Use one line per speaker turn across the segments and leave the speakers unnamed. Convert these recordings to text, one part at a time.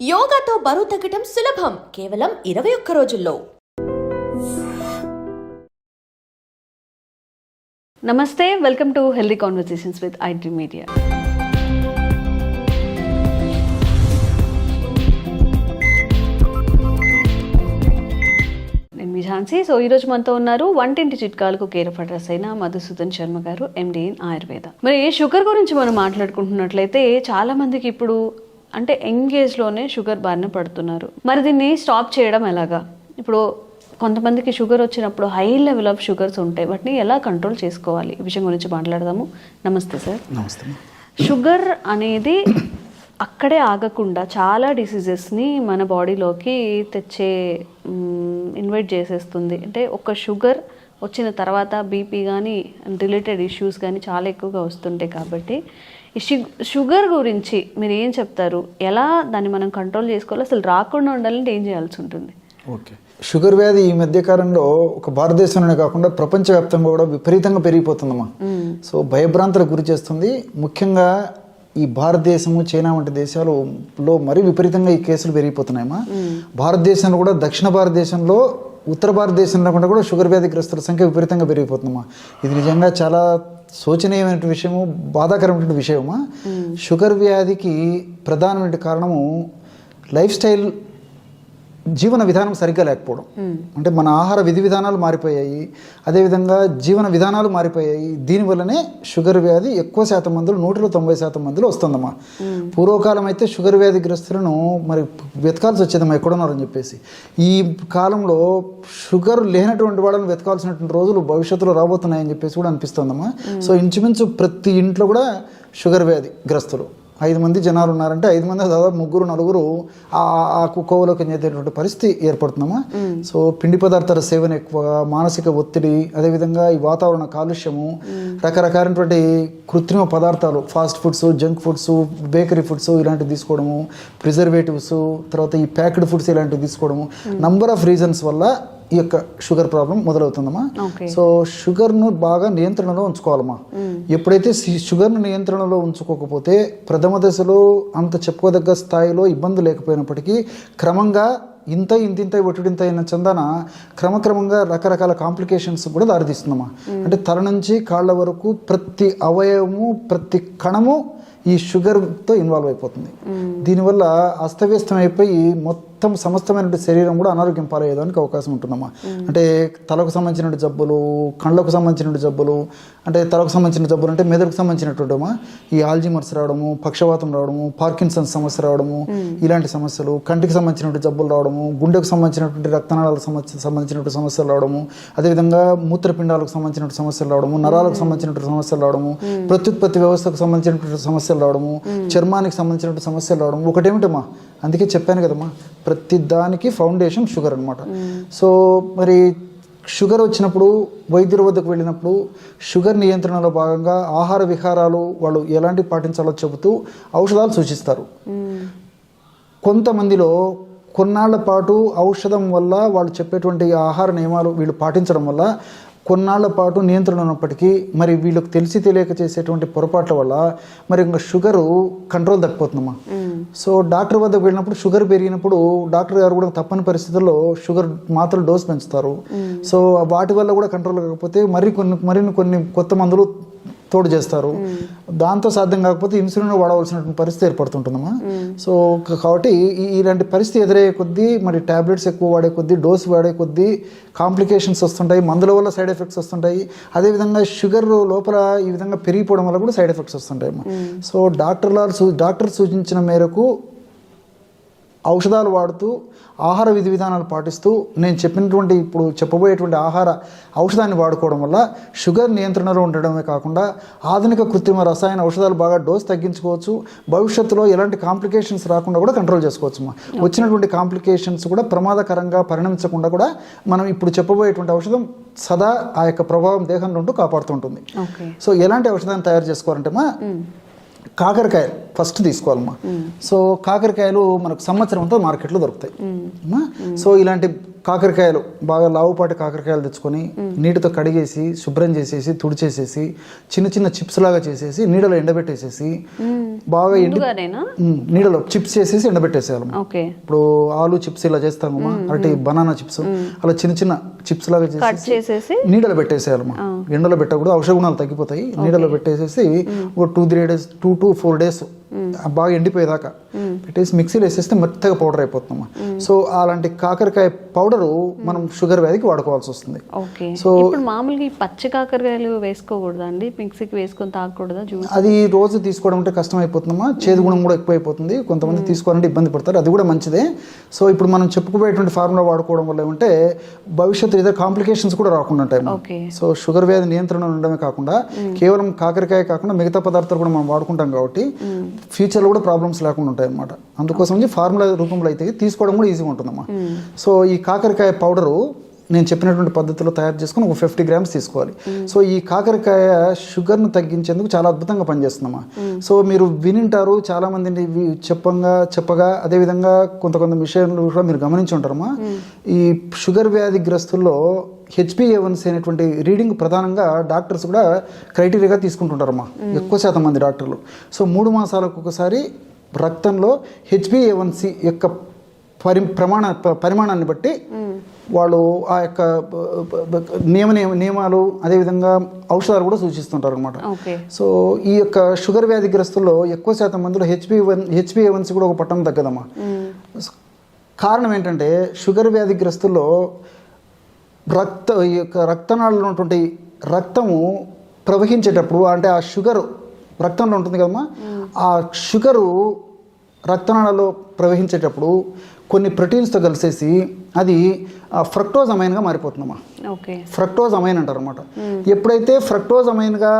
యోగాతో బరువు తగ్గటం సులభం. కేవలం ఇరవై ఒక్క రోజుల్లో.
నమస్తే welcome to healthy conversations with IT media me Jhansi. So ఈరోజు మనతో ఉన్నారు వంటింటి చిట్కాలకు కేర్ అడ్రస్ అయిన మధుసూదన్ శర్మ గారు ఎండి ఇన్ ఆయుర్వేద మరి షుగర్ గురించి మనం మాట్లాడుకుంటున్నట్లయితే చాలా మందికి ఇప్పుడు అంటే యంగ్ ఏజ్లోనే షుగర్ బారిన పడుతున్నారు. మరి దీన్ని స్టాప్ చేయడం ఎలాగా? ఇప్పుడు కొంతమందికి షుగర్ వచ్చినప్పుడు హై లెవెల్ ఆఫ్ షుగర్స్ ఉంటాయి. వాటిని ఎలా కంట్రోల్ చేసుకోవాలి? ఈ విషయం గురించి మాట్లాడదాము. నమస్తే సార్.
నమస్తే
షుగర్ అనేది అక్కడే ఆగకుండా చాలా డిసీజెస్ని మన బాడీలోకి తెచ్చే ఇన్వైట్ చేసేస్తుంది. అంటే ఒక షుగర్ వచ్చిన తర్వాత బీపీ కానీ రిలేటెడ్ ఇష్యూస్ కానీ చాలా ఎక్కువగా వస్తుంటాయి కాబట్టి షుగర్ గురించి మీరు ఏం చెప్తారు? ఎలా దాన్ని మనం కంట్రోల్ చేసుకోవాలి? అసలు రాకుండా ఉండాలంటే ఏం చేయాల్సి ఉంటుంది?
ఓకే. షుగర్ వ్యాధి ఈ మధ్య కాలంలో ఒక భారతదేశంలోనే కాకుండా ప్రపంచవ్యాప్తంగా కూడా విపరీతంగా పెరిగిపోతుందమ్మా. సో భయభ్రాంతులకు గురి చేస్తుంది. ముఖ్యంగా ఈ భారతదేశము చైనా వంటి దేశాలలో మరీ విపరీతంగా ఈ కేసులు పెరిగిపోతున్నాయమ్మా. భారతదేశంలో కూడా దక్షిణ భారతదేశంలో ఉత్తర భారతదేశంలో కూడా కూడా షుగర్ వ్యాధిగ్రస్తుల సంఖ్య విపరీతంగా పెరిగిపోతుందమ్మా. ఇది నిజంగా చాలా శోచనీయమైన విషయము బాధాకరమైన విషయమా? షుగర్ వ్యాధికి ప్రధానమైన కారణము లైఫ్ స్టైల్ జీవన విధానం సరిగ్గా లేకపోవడం. అంటే మన ఆహార విధి విధానాలు మారిపోయాయి అదేవిధంగా జీవన విధానాలు మారిపోయాయి. దీనివల్లనే షుగర్ వ్యాధి ఎక్కువ శాతం మందులు నూటిలో తొంభై శాతం మందులు వస్తుందమ్మా. పూర్వకాలం అయితే షుగర్ వ్యాధిగ్రస్తులను మరి వెతకాల్సి వచ్చేదమ్మా ఎక్కడున్నారని చెప్పేసి. ఈ కాలంలో షుగర్ లేనటువంటి వాళ్ళని వెతకాల్సినటువంటి రోజులు భవిష్యత్తులో రాబోతున్నాయని చెప్పేసి కూడా అనిపిస్తుందమ్మా. సో ఇంచుమించు ప్రతి ఇంట్లో కూడా షుగర్ వ్యాధి గ్రస్తులు. ఐదు మంది జనాలు ఉన్నారంటే ఐదు మంది దాదాపు ముగ్గురు నలుగురు ఆ ఆ కోవలోకి చెందేటటువంటి పరిస్థితి ఏర్పడుతుందమ్మా. సో పిండి పదార్థాల సేవన ఎక్కువ మానసిక ఒత్తిడి అదేవిధంగా ఈ వాతావరణ కాలుష్యము రకరకాలైనటువంటి కృత్రిమ పదార్థాలు fast foods junk foods bakery foods ఇలాంటివి తీసుకోవడము ప్రిజర్వేటివ్స్ తర్వాత ఈ ప్యాక్డ్ ఫుడ్స్ ఇలాంటివి తీసుకోవడము నంబర్ ఆఫ్ రీజన్స్ వల్ల ఈ యొక్క షుగర్ ప్రాబ్లం మొదలవుతుందమ్మా. సో షుగర్ను బాగా నియంత్రణలో ఉంచుకోవాలమ్మా. ఎప్పుడైతే షుగర్ను నియంత్రణలో ఉంచుకోకపోతే ప్రథమ దశలో అంత చెప్పుకోదగ్గ స్థాయిలో ఇబ్బంది లేకపోయినప్పటికీ క్రమంగా ఇంత ఇంత ఇంత ఒట్టుడింత అయిన చందాన క్రమక్రమంగా రకరకాల కాంప్లికేషన్స్ కూడా దారితీస్తుందమ్మా. అంటే తల నుంచి కాళ్ళ వరకు ప్రతి అవయవము ప్రతి కణము ఈ షుగర్తో ఇన్వాల్వ్ అయిపోతుంది. దీనివల్ల అస్తవ్యస్తం అయిపోయి మొత్తం సమస్తమైన శరీరం కూడా అనారోగ్యం పాలయ్యేదానికి అవకాశం ఉంటుందమ్మా. అంటే తలకు సంబంధించిన జబ్బులు కళ్ళకు సంబంధించిన జబ్బులు అంటే తలకు సంబంధించిన జబ్బులు అంటే మెదడుకు సంబంధించినటువంటిమా ఈ ఆల్జిమర్స్ రావడము పక్షవాతం రావడము పార్కిన్సన్స్ సమస్య రావడము ఇలాంటి సమస్యలు కంటికి సంబంధించినటువంటి జబ్బులు రావడము గుండెకు సంబంధించినటువంటి రక్తనాళాలకు సంబంధించిన సంబంధించినటువంటి సమస్యలు రావడము అదేవిధంగా మూత్రపిండాలకు సంబంధించినటువంటి సమస్యలు రావడము నరాలకు సంబంధించినటువంటి సమస్యలు రావడము ప్రత్యుత్పత్తి వ్యవస్థకు సంబంధించినటువంటి సమస్యలు రావడము చర్మానికి సంబంధించినటువంటి సమస్యలు రావడం ఒకటేమిటమ్మా? అందుకే చెప్పాను కదమ్మా ప్రతి దానికి ఫౌండేషన్ షుగర్ అన్నమాట. సో మరి షుగర్ వచ్చినప్పుడు వైద్యుల వద్దకు వెళ్ళినప్పుడు షుగర్ నియంత్రణలో భాగంగా ఆహార విహారాలు వాళ్ళు ఎలాంటి పాటించాలో చెబుతూ ఔషధాలు సూచిస్తారు. కొంతమందిలో కొన్నాళ్ళ పాటు ఔషధం వల్ల వాళ్ళు చెప్పేటువంటి ఆహార నియమాలు వీళ్ళు పాటించడం వల్ల కొన్నాళ్ళ పాటు నియంత్రణ ఉన్నప్పటికీ మరి వీళ్ళకి తెలిసి తెలియక చేసేటువంటి పొరపాట్ల వల్ల మరి ఇంకా షుగరు కంట్రోల్ తప్పిపోతుందమ్మా సో డాక్టర్ వద్దకు వెళ్ళినప్పుడు షుగర్ పెరిగినప్పుడు డాక్టర్ గారు కూడా తప్పని పరిస్థితుల్లో షుగర్ మాత్రలు డోస్ పెంచుతారు. సో వాటి వల్ల కూడా కంట్రోల్ కాకపోతే మరి కొన్ని మరిన్ని కొన్ని కొత్త మందులు తోడు చేస్తారు. దాంతో సాధ్యం కాకపోతే ఇన్సులిన్ వాడవలసినటువంటి పరిస్థితి ఏర్పడుతుంటుందమ్మా. సో కాబట్టి ఇలాంటి పరిస్థితి ఎదురయ్యే కొద్దీ మరి టాబ్లెట్స్ ఎక్కువ వాడే కొద్దీ డోస్ వాడే కొద్దీ కాంప్లికేషన్స్ వస్తుంటాయి. మందుల వల్ల సైడ్ ఎఫెక్ట్స్ వస్తుంటాయి. అదేవిధంగా షుగర్ లోపల ఈ విధంగా పెరిగిపోవడం వల్ల కూడా సైడ్ ఎఫెక్ట్స్ వస్తుంటాయి అమ్మా సో డాక్టర్ల డాక్టర్ సూచించిన మేరకు ఔషధాలు వాడుతూ ఆహార విధి విధానాలు పాటిస్తూ నేను చెప్పినటువంటి ఇప్పుడు చెప్పబోయేటువంటి ఆహార ఔషధాన్ని వాడుకోవడం వల్ల షుగర్ నియంత్రణలో ఉండడమే కాకుండా ఆధునిక కృత్రిమ రసాయన ఔషధాలు బాగా డోస్ తగ్గించుకోవచ్చు. భవిష్యత్తులో ఎలాంటి కాంప్లికేషన్స్ రాకుండా కూడా కంట్రోల్ చేసుకోవచ్చు. వచ్చినటువంటి కాంప్లికేషన్స్ కూడా ప్రమాదకరంగా పరిణమించకుండా కూడా మనం ఇప్పుడు చెప్పబోయేటువంటి ఔషధం సదా ఆ యొక్క ప్రభావం దేహంలో ఉంటూ కాపాడుతుంటుంది సో ఎలాంటి ఔషధాన్ని తయారు చేసుకోవాలంటే మా కాకరకాయలు ఫస్ట్ తీసుకోవాలమ్మా. సో కాకరకాయలు మనకు సంవత్సరం అంతా మార్కెట్లో దొరుకుతాయి? సో ఇలాంటి కాకరకాయలు బాగా లావుపాటి కాకరకాయలు తెచ్చుకొని నీటితో కడిగేసి శుభ్రం చేసేసి తుడిచేసేసి చిన్న చిన్న చిప్స్ లాగా చేసేసి నీడలో ఎండబెట్టేసేసి బాగా ఎండి నీడలో చిప్స్ చేసేసి ఎండబెట్టేసేయాలి. ఇప్పుడు ఆలు చిప్స్ ఇలా చేస్తామమ్మా అరటి బనానా చిప్స్ అలా చిన్న చిన్న చిప్స్ లాగా చేసేసి
చేసేసి?
నీడలో పెట్టేసేయాలమ్మా ఎండలో పెట్టకూడదు ఔషధ గుణాలు తగ్గిపోతాయి. నీడలో పెట్టేసేసి ఒక two three days two to four days బాగా ఎండిపోయేదాకా పెట్టేసి మిక్సీలో వేసేస్తే మెత్తగా పౌడర్ అయిపోతుందమ్మా. సో అలాంటి కాకరకాయ పౌడరు మనం షుగర్ వ్యాధికి వాడుకోవాల్సి వస్తుంది.
ఓకే.
సో
మామూలుగా పచ్చి కాకరకాయలు వేసుకోకూడదా అండి మిక్సీకి వేసుకొని తాగకూడదా
అది రోజు తీసుకోవడం అంటే కష్టం అయిపోతుందమ్మా చేదు గుణం కూడా ఎక్కువ అయిపోతుంది కొంతమంది తీసుకోవాలంటే ఇబ్బంది పడతారు. అది కూడా మంచిదే. సో ఇప్పుడు మనం చెప్పుకుపోయేటువంటి ఫార్ములా వాడుకోవడం వల్ల ఏమంటే భవిష్యత్తు ఏదో కాంప్లికేషన్స్ కూడా రాకుండా ఉంటాయి సో షుగర్ వ్యాధి నియంత్రణ ఉండడమే కాకుండా కేవలం కాకరకాయ కాకుండా మిగతా పదార్థాలు కూడా మనం వాడుకుంటాం కాబట్టి ఫ్యూచర్లో కూడా ప్రాబ్లమ్స్ లేకుండా ఉంటాయి అన్నమాట అందుకోసం ఫార్ములా రూపంలో అయితే తీసుకోవడం కూడా ఈజీగా ఉంటుందమ్మా. సో ఈ కాకరకాయ పౌడరు నేను చెప్పినటువంటి పద్ధతిలో తయారు చేసుకుని ఒక ఫిఫ్టీ గ్రామ్స్ తీసుకోవాలి. సో ఈ కాకరకాయ షుగర్ను తగ్గించేందుకు చాలా అద్భుతంగా పనిచేస్తుందమ్మా. సో మీరు వినింటారు చాలామంది చెప్పంగా చెప్పగా అదేవిధంగా కొంత కొంత విషయంలో కూడా మీరు గమనించి ఉంటారమ్మా. ఈ షుగర్ వ్యాధి గ్రస్తుల్లో హెచ్పిఏవన్సీ అనేటువంటి రీడింగ్ ప్రధానంగా డాక్టర్స్ కూడా క్రైటీరియాగా తీసుకుంటుంటారమ్మా. ఎక్కువ శాతం మంది డాక్టర్లు. సో మూడు మాసాలకు ఒకసారి రక్తంలో హెచ్పిఏవన్సీ యొక్క పరి ప్రమాణ పరిమాణాన్ని బట్టి వాళ్ళు ఆ యొక్క నియమ నియమ- నియమాలు అదేవిధంగా ఔషధాలు కూడా సూచిస్తుంటారు అనమాట సో ఈ యొక్క షుగర్ వ్యాధిగ్రస్తుల్లో ఎక్కువ శాతం మందిలో హెచ్పి వన్ హెచ్పిఏవన్సీ కూడా ఒక పట్టణం తగ్గదమ్మా. కారణం ఏంటంటే షుగర్ వ్యాధిగ్రస్తుల్లో రక్త ఈ యొక్క రక్తనాళంలో ఉన్నటువంటి రక్తము ప్రవహించేటప్పుడు అంటే ఆ షుగర్ రక్తంలో ఉంటుంది కదమ్మా ఆ షుగరు రక్తనాళాల్లో ప్రవహించేటప్పుడు కొన్ని ప్రోటీన్స్తో కలిసేసి అది ఫ్రక్టోజ్ అమైన్గా మారిపోతుందమ్మా.
ఓకే.
ఫ్రక్టోజ్ అమైన్ అంటారు అనమాట ఎప్పుడైతే ఫ్రక్టోజ్ అమైన్గా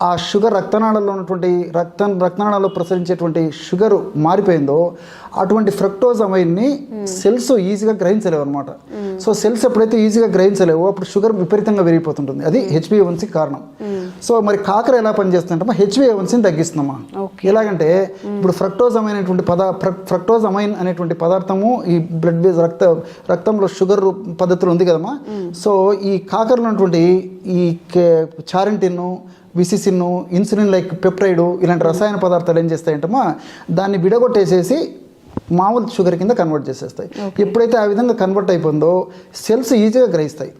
ఆ షుగర్ రక్తనాళాల్లో ఉన్నటువంటి రక్త రక్తనాళాల్లో ప్రసరించేటువంటి షుగర్ మారిపోయిందో అటువంటి ఫ్రక్టోజ్ అమైన్ని సెల్స్ ఈజీగా గ్రహించలేవు అనమాట సో సెల్స్ ఎప్పుడైతే ఈజీగా గ్రహించలేవో అప్పుడు షుగర్ విపరీతంగా పెరిగిపోతుంటుంది. అది హెచ్బిఏవన్సీ కారణం. సో మరి కాకర ఎలా పనిచేస్తుందంటే హెచ్బిఏవన్సీని తగ్గిస్తుందమ్మా. ఎలాగంటే ఇప్పుడు ఫ్రక్టోజ్ అమైన్ అనేటువంటి పద ఫ్రక్- ఫ్రక్టోజ్ అమైన్ అనేటువంటి పదార్థము ఈ బ్లడ్ బేస్ రక్త రక్తంలో షుగర్ పద్ధతిలో ఉంది కదమ్మా. సో ఈ కాకరలో ఉన్నటువంటి ఈ చారెంటిన్ విసిసిన్ ఇన్సులిన్ లైక్ పెప్టైడ్ ఇలాంటి రసాయన పదార్థాలు ఏం చేస్తాయంటమ్మా? దాన్ని విడగొట్టేసేసి మామూలు షుగర్ కింద కన్వర్ట్ చేసేస్తాయి. ఎప్పుడైతే ఆ విధంగా కన్వర్ట్ అయిపోయిందో సెల్స్ ఈజీగా గ్రహిస్తాయి.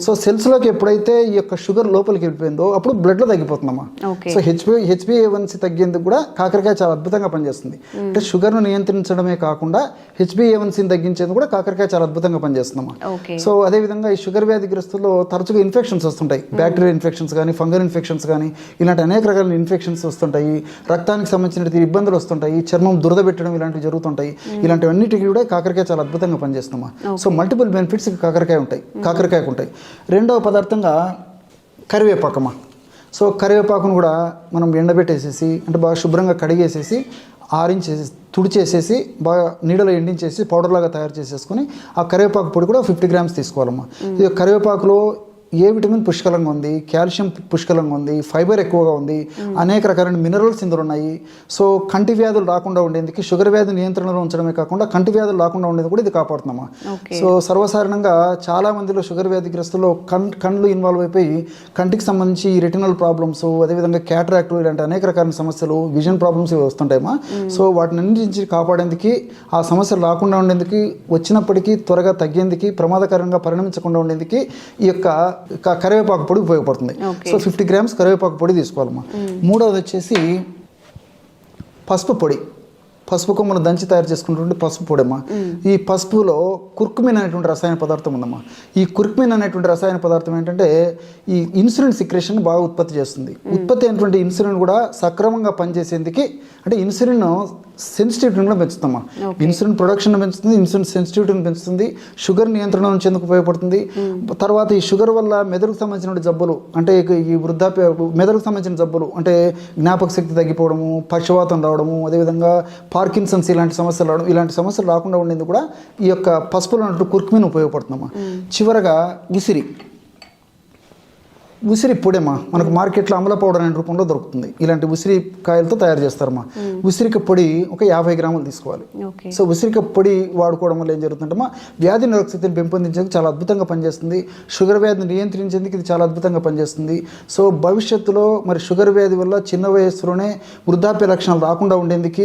సో సెల్స్లోకి ఎప్పుడైతే ఈ యొక్క షుగర్ లోపలికి వెళ్ళిపోయిందో అప్పుడు బ్లడ్లో తగ్గిపోతుందమ్మా.
ఓకే.
సో హెచ్పి హెచ్బిఏవన్సీ తగ్గేందుకు కూడా కాకరకాయ చాలా అద్భుతంగా పనిచేస్తుంది. అంటే షుగర్ను నియంత్రించడమే కాకుండా హెచ్బిఏవన్సీని తగ్గించేందుకు కూడా కాకరకాయ చాలా అద్భుతంగా పనిచేస్తుందమ్మా. సో అదేవిధంగా ఈ షుగర్ వ్యాధిగ్రస్తుల్లో తరచుగా ఇన్ఫెక్షన్స్ వస్తుంటాయి. బ్యాక్టీరియల్ ఇన్ఫెక్షన్స్ కానీ ఫంగల్ ఇన్ఫెక్షన్స్ కానీ ఇలాంటి అనేక రకాల ఇన్ఫెక్షన్స్ వస్తుంటాయి. రక్తానికి సంబంధించిన ఇబ్బందులు వస్తుంటాయి. చర్మం దురద పెట్టడం ఇలాంటివి జరుగుతుంటాయి. ఇలాంటివన్నిటికీ కూడా కాకరకాయ చాలా అద్భుతంగా పనిచేస్తుందమ్మా. సో మల్టిపుల్ బెనిఫిట్స్ కాకరకాయ ఉంటాయి. కాకరకాయకు ఉంటాయి. రెండవ పదార్థంగా కరివేపాకమ్మా. సో కరివేపాకును కూడా మనం ఎండబెట్టేసేసి అంటే బాగా శుభ్రంగా కడిగేసేసి ఆరించేసి తుడిచేసేసి బాగా నీడలో ఎండించేసి పౌడర్ లాగా తయారు చేసేసుకొని ఆ కరివేపాకు పొడి కూడా ఫిఫ్టీ గ్రామ్స్ తీసుకోవాలమ్మా. ఇది కరివేపాకులో ఏ విటమిన్ పుష్కలంగా ఉంది కాల్షియం పుష్కలంగా ఉంది ఫైబర్ ఎక్కువగా ఉంది అనేక రకాలైన మినరల్స్ ఇందులో ఉన్నాయి. సో కంటి వ్యాధులు రాకుండా ఉండేందుకు షుగర్ వ్యాధి నియంత్రణలో ఉంచడమే కాకుండా కంటి వ్యాధులు రాకుండా ఉండేది కూడా ఇది కాపాడుతుందమ్మా
ఓకే.
సో సర్వసాధారణంగా చాలా మందిలో షుగర్ వ్యాధిగ్రస్తుల్లో కన్ కండ్లు ఇన్వాల్వ్ అయిపోయి కంటికి సంబంధించి రెటినల్ ప్రాబ్లమ్స్ అదేవిధంగా క్యాటరాక్ట్ ఇలాంటి అనేక రకాల సమస్యలు విజన్ ప్రాబ్లమ్స్ ఇవి వస్తుంటాయమ్మా. సో వాటిని నుంచి కాపాడేందుకు ఆ సమస్యలు రాకుండా ఉండేందుకు వచ్చినప్పటికీ త్వరగా తగ్గేందుకు ప్రమాదకరంగా పరిణమించకుండా ఉండేందుకు ఈ యొక్క కరివేపాకు పొడి ఉపయోగపడుతుంది. సో ఫిఫ్టీ గ్రామ్స్ కరివేపాకు పొడి తీసుకోవాలమ్మా. మూడవది వచ్చేసి పసుపు పొడి. పసుపు కొమ్మను దంచి తయారు చేసుకున్నటువంటి పసుపు పొడమ్మా ఈ పసుపులో కుర్కుమిన్ అనేటువంటి రసాయన పదార్థం ఉందమ్మా. ఈ కుర్కుమిన్ అనేటువంటి రసాయన పదార్థం ఏంటంటే ఈ ఇన్సులిన్ సిక్రేషన్ బాగా ఉత్పత్తి చేస్తుంది. ఉత్పత్తి అయినటువంటి ఇన్సులిన్ కూడా సక్రమంగా పనిచేసేందుకు అంటే ఇన్సులిన్ సెన్సిటివిటీని కూడా పెంచుతామా ఇన్సులిన్ ప్రొడక్షన్ పెంచుతుంది ఇన్సులిన్ సెన్సిటివిటీని పెంచుతుంది షుగర్ నియంత్రణ ఉంచేందుకు ఉపయోగపడుతుంది. తర్వాత ఈ షుగర్ వల్ల మెదడుకు సంబంధించిన జబ్బులు అంటే ఈ వృద్ధాప్య మెదడుకు సంబంధించిన జబ్బులు అంటే జ్ఞాపక శక్తి తగ్గిపోవడము పక్షవాతం రావడము అదేవిధంగా పార్కిన్సన్స్ ఇలాంటి సమస్యలు రావడం ఇలాంటి సమస్యలు రాకుండా ఉండేందుకు కూడా ఈ యొక్క పసుపులో ఉన్నట్టు కుర్కుమిన్ ఉపయోగపడుతుందమ్మా. చివరగా ఉసిరి. ఉసిరి పొడేమా? మనకు మార్కెట్లో అమల పౌడర్ అనే రూపంలో దొరుకుతుంది. ఇలాంటి ఉసిరి కాయలతో తయారు చేస్తారమ్మా. ఉసిరిక పొడి ఒక యాభై గ్రాములు తీసుకోవాలి. సో ఉసిరిక పొడి వాడుకోవడం వల్ల ఏం జరుగుతుందంటే వ్యాధి నిరోధక శక్తిని పెంపొందించేందుకు చాలా అద్భుతంగా పనిచేస్తుంది. షుగర్ వ్యాధిని నియంత్రించేందుకు ఇది చాలా అద్భుతంగా పనిచేస్తుంది. సో భవిష్యత్తులో మరి షుగర్ వ్యాధి వల్ల చిన్న వయస్సులోనే వృద్ధాప్య లక్షణాలు రాకుండా ఉండేందుకు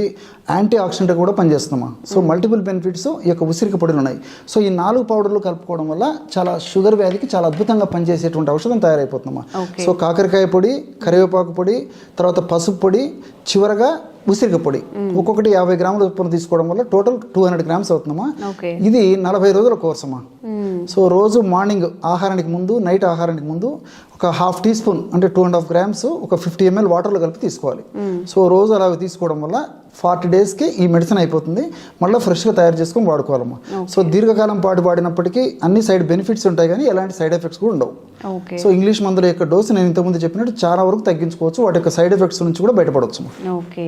యాంటీ ఆక్సిడెంట్ కూడా పనిచేస్తుందమ్మా. సో మల్టిపుల్ బెనిఫిట్స్ ఈ యొక్క ఉసిరిక పొడిలు ఉన్నాయి. సో ఈ నాలుగు పౌడర్లు కలుపుకోవడం వల్ల చాలా షుగర్ వ్యాధికి చాలా అద్భుతంగా పనిచేసేటువంటి ఔషధం తయారైపోతుందమ్మా
Okay.
సో కాకరకాయ పొడి కరివేపాకు పొడి తర్వాత పసుపు పొడి చివరగా ఉసిరిక పొడి. ఒక్కొక్కటి యాభై గ్రాముల చొప్పున తీసుకోవడం వల్ల టోటల్ టూ హండ్రెడ్ గ్రామ్స్ అవుతుందమ్మా. ఇది నలభై రోజుల కోర్స్ అమ్మా. సో రోజు మార్నింగ్ ఆహారానికి ముందు నైట్ ఆహారానికి ముందు ఒక హాఫ్ టీ స్పూన్ అంటే టూ అండ్ హాఫ్ గ్రామ్స్ ఒక ఫిఫ్టీ ఎంఎల్ వాటర్లో కలిపి తీసుకోవాలి. సో రోజు అలా తీసుకోవడం వల్ల ఫార్టీ డేస్కి ఈ మెడిసిన్ అయిపోతుంది. మళ్ళీ ఫ్రెష్గా తయారు చేసుకొని వాడుకోవాలమ్మా. సో దీర్ఘకాలం పాటు వాడినప్పటికీ అన్ని సైడ్ బెనిఫిట్స్ ఉంటాయి కానీ ఎలాంటి సైడ్ ఎఫెక్ట్స్ కూడా ఉండవు. సో ఇంగ్లీష్ మందుల యొక్క డోసు నేను ఇంతకుముందు చెప్పినట్టు చాలా వరకు తగ్గించుకోవచ్చు. వాటి యొక్క సైడ్ ఎఫెక్ట్స్ నుంచి కూడా బయటపడవచ్చు
okay.